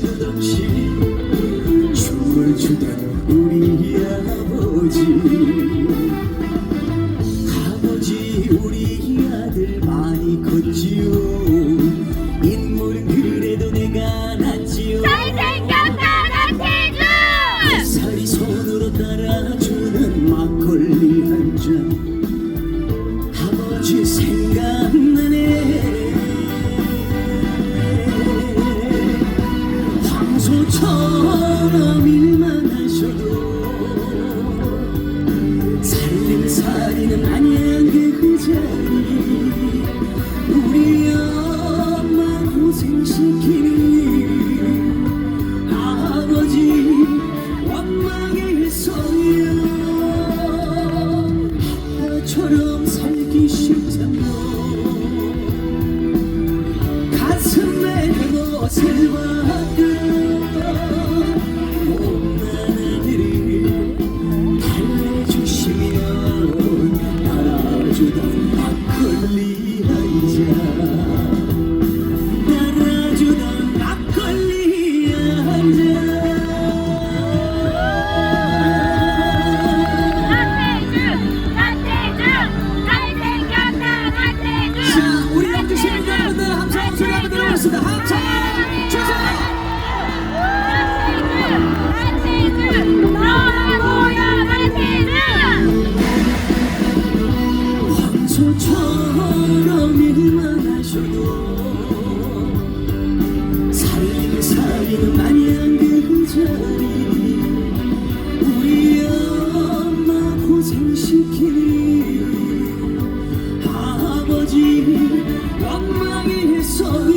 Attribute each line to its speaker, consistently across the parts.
Speaker 1: 그 춤을 추던 우리의 살림살이는 아 고생시키니 아버지 원망의 소리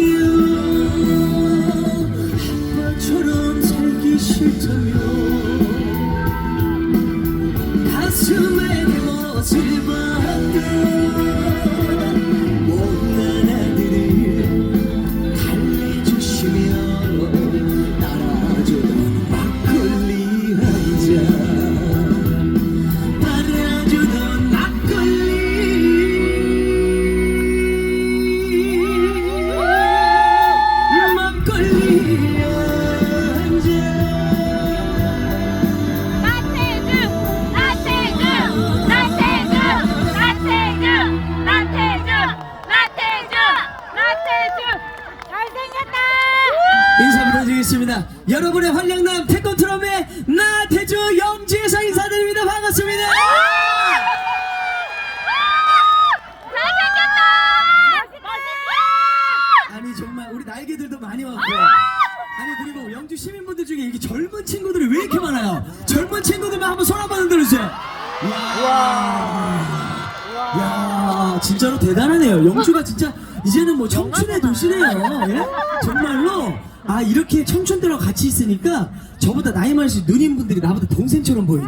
Speaker 1: 야 진짜로 대단하네요. 영주가 진짜 이제는 뭐 청춘의 도시네요. 예? 정말로 아 이렇게 청춘들과 같이 있으니까 저보다 나이 많으신 누님 분들이 나보다 동생처럼 보이네.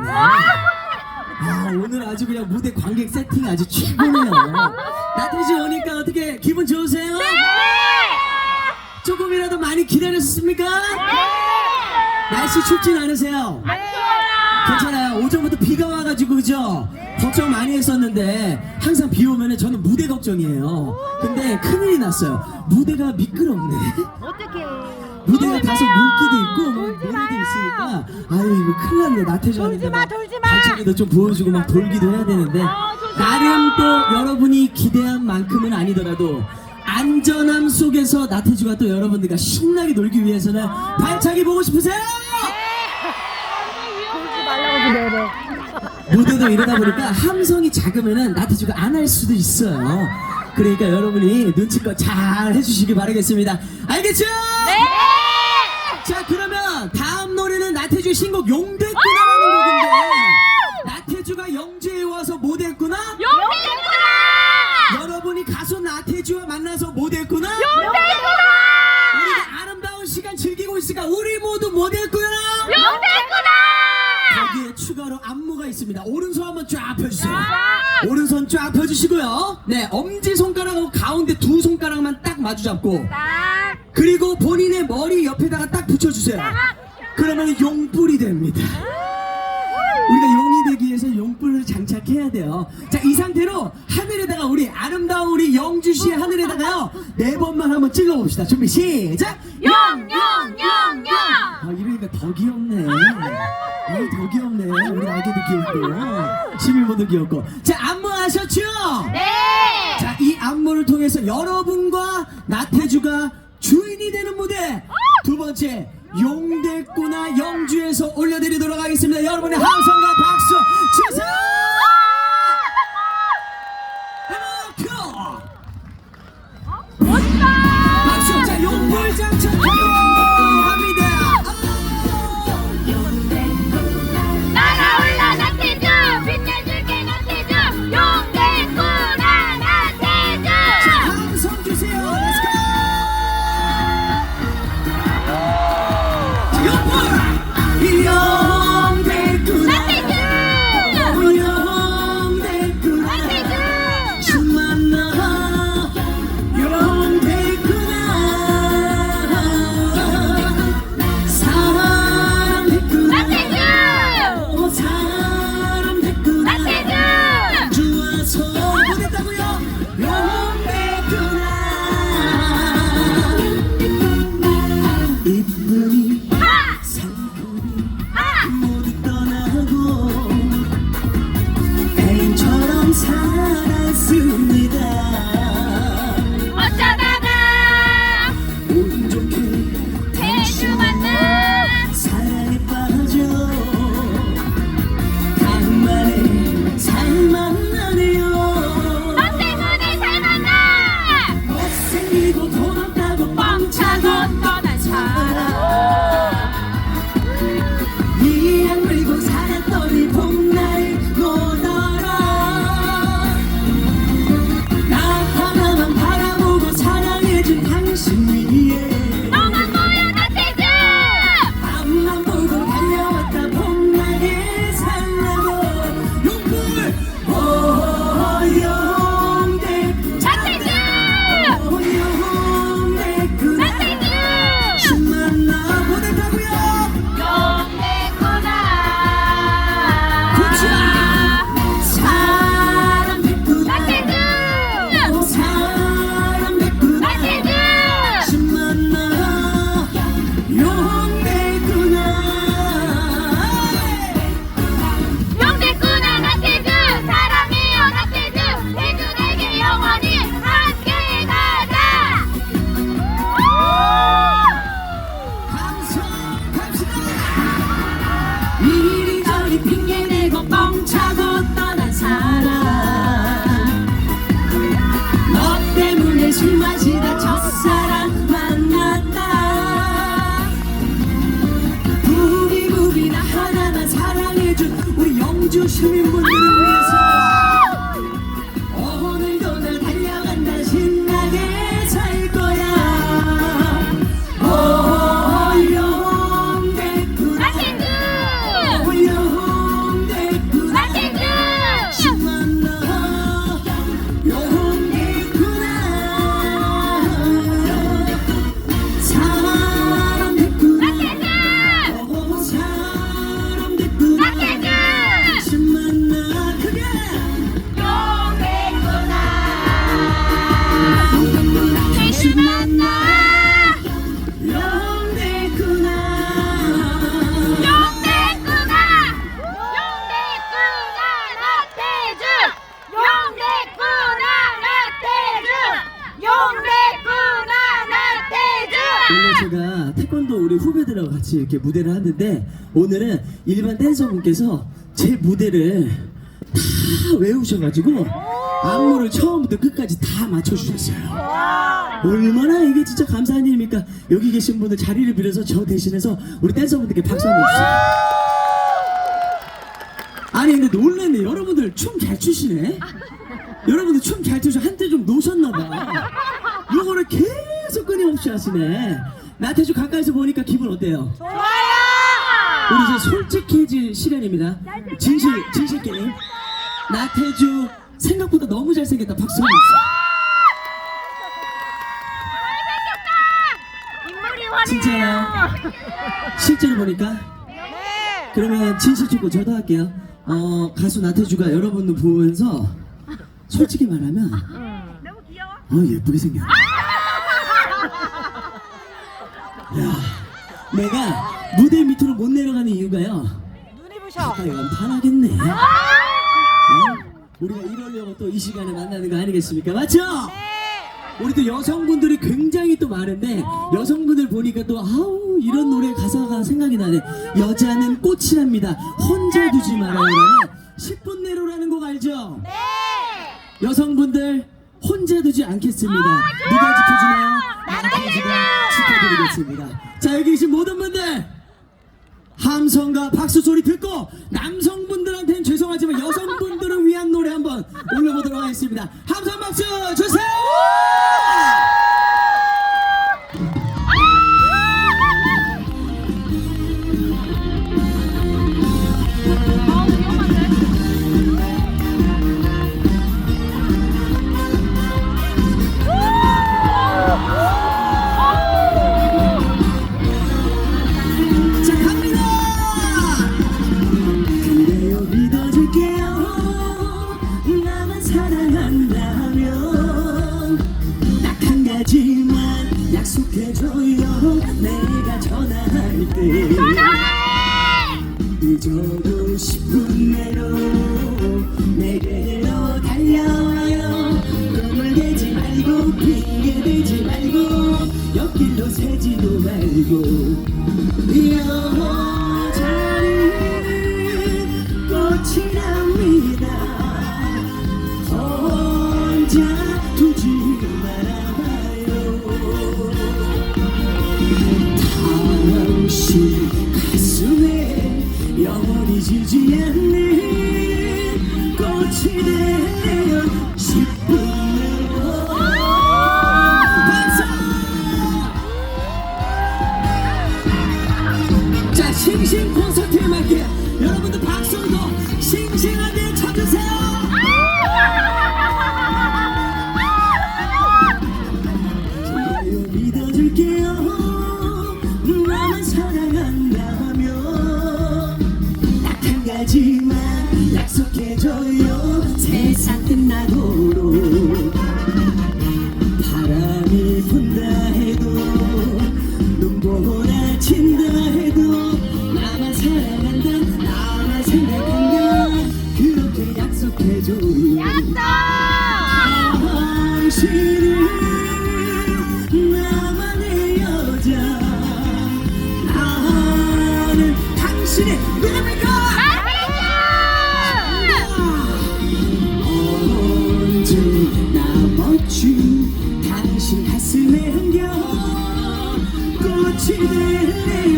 Speaker 1: 아 오늘 아주 그냥 무대 관객 세팅 아주 최고네요. 나태지 오니까 어떻게 기분 좋으세요? 조금이라도 많이 기다렸습니까? 날씨 춥진 않으세요? 괜찮아요. 오전부터 비가 와가지고 그죠? 걱정 많이 했었는데 항상 비 오면은 저는 무대 걱정이에요. 근데 큰일이 났어요. 무대가 미끄럽네.
Speaker 2: 어떡해
Speaker 1: 무대가 다소 물기도 있고 뭐 모래도 있으니까 아유 이거 큰일 났네 나태주하는데
Speaker 2: 돌지 마, 돌지 마.
Speaker 1: 발차기도 좀 보여주고 막 돌기도 해야 되는데
Speaker 2: 아.
Speaker 1: 나름 또 여러분이 기대한 만큼은 아니더라도 안전함 속에서 나태주가 또 여러분들과 신나게 놀기 위해서는 발차기 보고 싶으세요?
Speaker 2: 그래
Speaker 1: 무대도 이러다 보니까 함성이 작으면은 나태주가 안할 수도 있어요. 그러니까 여러분이 눈치껏 잘 해주시기 바라겠습니다. 알겠죠?
Speaker 2: 네
Speaker 1: 자 그러면 다음 노래는 나태주의 신곡 용됐구나라는 곡인데 나태주가 영주에 와서 못 했구나?
Speaker 2: 용대구나
Speaker 1: 쫙 펴주시고요 네 엄지 손가락하고 가운데 두 손가락만 딱 마주 잡고
Speaker 2: 딱
Speaker 1: 그리고 본인의 머리 옆에다가 딱 붙여주세요. 그러면 용뿔이 됩니다. 우리가 용이 되기 위해서 용뿔을 장착해야 돼요. 자, 이 상태로 하늘에다가 우리 아름다운 우리 영주시의 하늘에다가요, 네 번만 한번 찍어봅시다. 준비, 시작!
Speaker 2: 용용용용
Speaker 1: 아, 이러니까 더 귀엽네. 아, 더 귀엽네. 우리 아기도 귀엽고, 시민분도 귀엽고. 자, 안무 하셨죠?
Speaker 2: 네
Speaker 1: 방송에서 여러분과 나태주가 주인이 되는 무대 두 번째 용대꾸나 영주에서 올려드리도록 하겠습니다. 여러분의 함성과 박수 주세요. 음악 박수! 자 용불장창 같이 이렇게 무대를 하는데 오늘은 일반 댄서분께서 제 무대를 다 외우셔가지고 안무를 처음부터 끝까지 다 맞춰주셨어요. 얼마나 이게 진짜 감사한 일입니까? 여기 계신 분들 자리를 빌어서 저 대신해서 우리 댄서분들께 박수 한번 주세요. 아니 근데 놀랐네 여러분들 춤 잘 추시네 여러분들 춤 잘 추셔 한때 좀 노셨나봐 요거를 계속 끊임없이 하시네 나태주 가까이서 보니까 기분 어때요? 우리 이제 솔직해질 시간입니다. 진실 진실 게임. 나태주 생각보다 너무 잘생겼다. 박수 한번
Speaker 2: 화려해요.
Speaker 1: 진짜요? 실제로 보니까? 그러면 진실 축구 저도 할게요. 어, 가수 나태주가 여러분들 보면서 솔직히 말하면
Speaker 2: 너무 귀여워.
Speaker 1: 어, 예쁘게 생겼네. 야, 내가 무대 밑으로 못 내려가는 이유가요.
Speaker 2: 눈이 부셔
Speaker 1: 가까이 가면 반하겠네. 어? 우리가 이러려고 또 이 시간에 만나는 거 아니겠습니까? 맞죠? 우리 또 여성분들이 굉장히 또 많은데 여성분들 보니까 또 아우 이런 노래 가사가 생각이 나네. 여자는 꽃이랍니다. 혼자 두지 말아요라는 10분 내로라는 곡 알죠?
Speaker 2: 네.
Speaker 1: 여성분들 혼자 두지 않겠습니다. 누가 지켜주나요? 지켜드리겠습니다. 자 여기 계신 모든 분들 함성과 박수 소리 듣고 남성분들한테는 죄송하지만 여성분들을 위한 노래 한번 올려보도록 하겠습니다. 함성 박수 주세요. 지지 않는 꽃이 되어 가슴에 안겨 꽃이 될래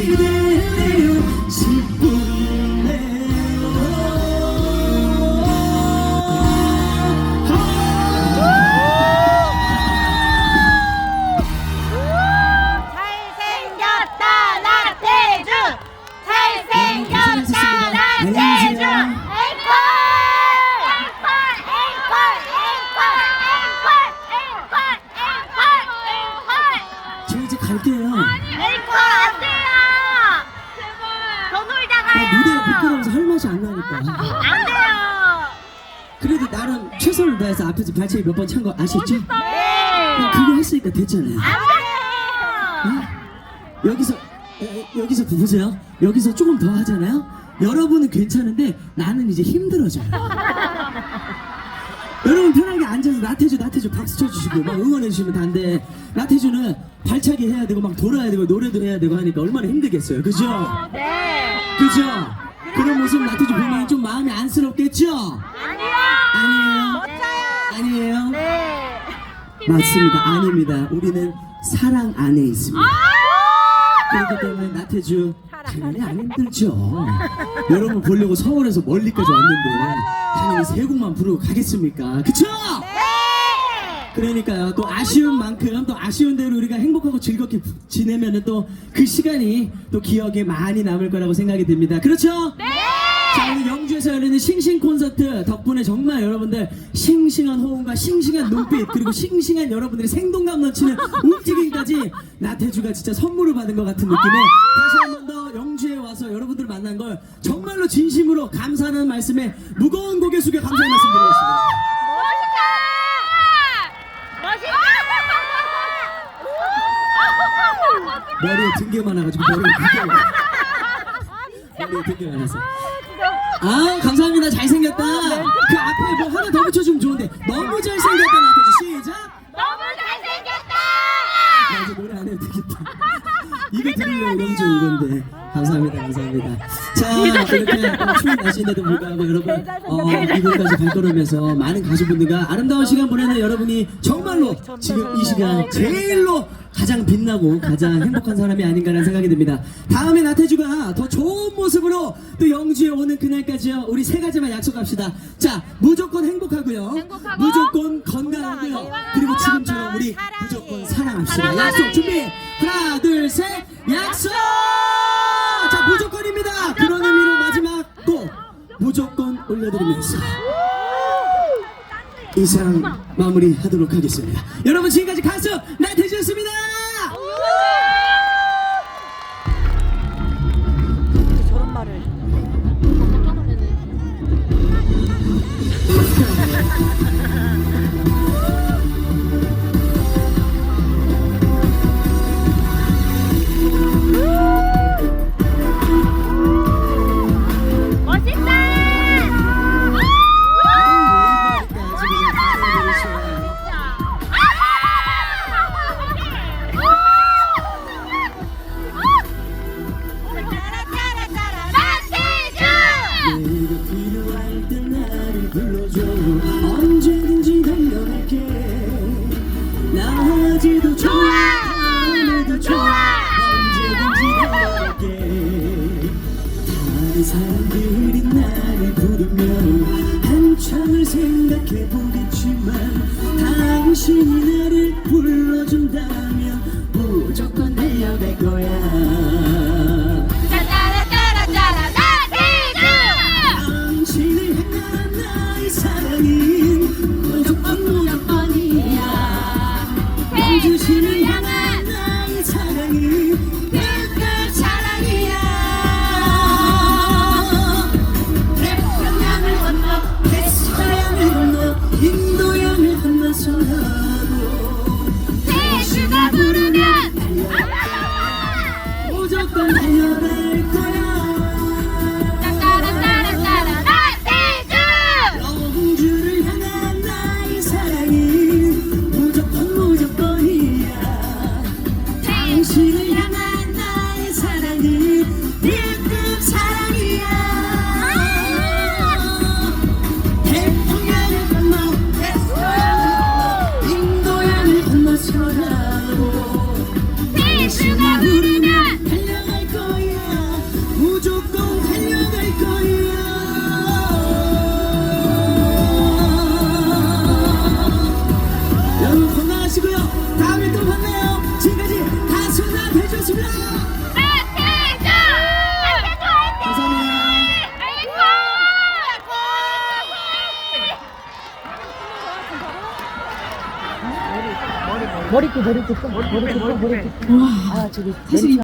Speaker 1: 꽃이 그래도 나름 최선을 다해서 앞에서 발차기 몇 번 찬 거 아셨죠?
Speaker 2: 네.
Speaker 1: 그냥 그거 했으니까 됐잖아요.
Speaker 2: 안 돼요.
Speaker 1: 네? 여기서 여, 여기서 보세요. 여기서 조금 더 하잖아요. 여러분은 괜찮은데 나는 이제 힘들어져요. 여러분 편하게 앉아서 나태주 나태주 박수 쳐주시고 막 응원해 주시면 다인데 나태주는 발차기 해야 되고 막 돌아야 되고 노래도 해야 되고 하니까 얼마나 힘들겠어요. 그죠?
Speaker 2: 네.
Speaker 1: 그죠? 그런 모습 나태주 보면 좀 마음이 안쓰럽겠죠?
Speaker 2: 아니요
Speaker 1: 아니에요 아니에요
Speaker 2: 네
Speaker 1: 맞습니다 아닙니다 우리는 사랑 안에 있습니다 그렇기 때문에 나태주 당연히 안 힘들죠. 여러분 보려고 서울에서 멀리까지 왔는데 당연히 세 곡만 부르고 가겠습니까? 그쵸?
Speaker 2: 네!
Speaker 1: 그러니까요. 또 아쉬운 만큼 또 아쉬운 대로 우리가 행복하고 즐겁게 부- 지내면은 또그 시간이 또 기억에 많이 남을 거라고 생각이 듭니다. 그렇죠?
Speaker 2: 네!
Speaker 1: 자 오늘 영주 영주에서 열리는 싱싱 콘서트 덕분에 정말 여러분들 싱싱한 호응과 싱싱한 눈빛 그리고 싱싱한 여러분들의 생동감 넘치는 움직임까지 나태주가 진짜 선물을 받은 것 같은 느낌에 다시 한 번 더 영주에 와서 여러분들 만난 걸 정말로 진심으로 감사하는 말씀에 무거운 고개 숙여 감사의 말씀 드리겠습니다.
Speaker 2: 멋있다!
Speaker 1: 머리에 등게 많아가지고 머리에 등게 많아. 머리에 등게 많아서. 아 감사합니다 잘생겼다. 그 앞에 뭐 하나 더 붙여주면 좋은데 너무 잘생겼다 나태주 시작.
Speaker 2: 너무 잘생겼다!
Speaker 1: 나 이제 노래 안 해도 되겠다. 이거 들으려고 영주 온 건데. 감사합니다, 감사합니다. 자, 이렇게 추운 날씨인데도 불구하고 여러분, 어, 이곳까지 발걸으면서 많은 가수분들과 아름다운 시간 보내는 여러분이 정말로 지금 이 시간 제일로 가장 빛나고 가장 행복한 사람이 아닌가라는 생각이 듭니다. 다음에 나태주가 더 좋은 모습으로 또 영주에 오는 그날까지요. 우리 세 가지만 약속합시다. 자, 무조건 행복하고요.
Speaker 2: 행복하고
Speaker 1: 무조건 건강하고요.
Speaker 2: 건강하고
Speaker 1: 그리고 지금처럼 우리
Speaker 2: 사랑해.
Speaker 1: 무조건 사랑합시다.
Speaker 2: 사랑해.
Speaker 1: 약속 준비. 하나, 둘, 셋. 약속! 자, 무조건입니다. 그런 의미로 마지막 꼭 무조건 올려드리면서 이상 마무리하도록 하겠습니다. 여러분 지금까지 가수 나태주였습니다. 나아지도 좋아 밤에도 좋아 언제든지 달려갈게 다른 사람들이 나를 부르면 한참을 생각해 보겠지만 당신이 나를 불러준다면 무조건 달려갈 거야
Speaker 3: 머리띠 머리띠 머리띠 머리띠 머리띠 아 저기 사실